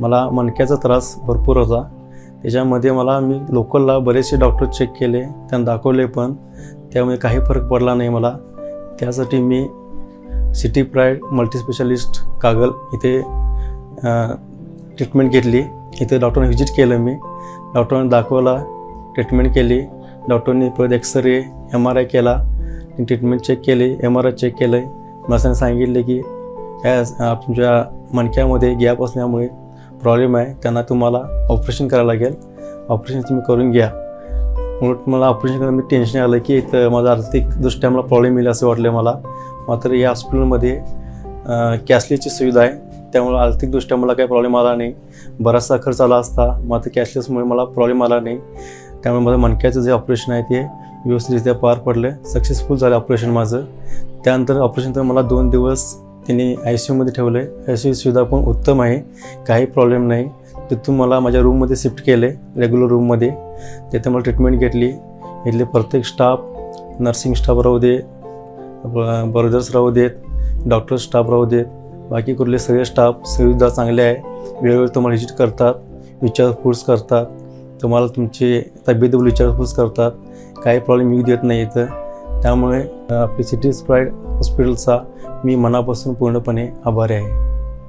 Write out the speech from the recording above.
मला मणक्याचा त्रास भरपूर होता. त्याच्यामध्ये मला मी लोकलला बरेचसे डॉक्टर चेक केले त्यांना दाखवले पण त्यामुळे काही फरक पडला नाही मला. त्यासाठी मी सिटी प्राईड मल्टीस्पेशालिस्ट कागल इथे ट्रीटमेंट घेतली. इथे डॉक्टरने व्हिजिट केलं मी. डॉक्टरांनी दाखवला ट्रीटमेंट केली. डॉक्टरनी परत X ray M R I केला. ट्रीटमेंट चेक केली एम आर आय चेक केलं मला सांगितले की या तुमच्या मणक्यामध्ये गॅप असल्यामुळे प्रॉब्लेम आहे त्यांना तुम्हाला ऑपरेशन करायला लागेल. ऑपरेशन तुम्ही करून घ्या. म्हणून मला ऑपरेशन करायला मी टेन्शन आलं की इथं माझा आर्थिकदृष्ट्या मला प्रॉब्लेम येईल असं वाटलं मला. मात्र या हॉस्पिटलमध्ये कॅशलेसची सुविधा आहे. त्यामुळे आर्थिकदृष्ट्या मला काही प्रॉब्लेम आला नाही. बराचसा खर्च आला असता मात्र कॅशलेसमुळे मला प्रॉब्लेम आला नाही. त्यामुळे माझं मणक्याचं जे ऑपरेशन आहे ते व्यवस्थितरित्या पार पडलं सक्सेसफुल झालं ऑपरेशन माझं. त्यानंतर ऑपरेशनचं मला दोन दिवस त्यांनी आय सी यूमध्ये ठेवलं आहे आय सी यू सुविधा पण उत्तम आहे. काही प्रॉब्लेम नाही. तिथून मला माझ्या रूममध्ये शिफ्ट केले रेग्युलर रूममध्ये तिथे मला ट्रीटमेंट घेतली. इथले प्रत्येक स्टाफ नर्सिंग स्टाफ राहू दे ब्रदर्स राहू देत डॉक्टर स्टाफ राहू देत. बाकी कुठले सगळे स्टाफ सुविधा चांगले आहे. वेळोवेळी तुम्हाला व्हिजिट करतात विचारपूस करतात. तुम्हाला तुमची तब्येतीबद्दल विचारपूस करतात. काही प्रॉब्लेम येऊ देत नाही इथं. त्यामुळे आपली सिटी स्प्राईड हॉस्पिटलचा मी मनापासून पूर्णपणे आभारी आहे.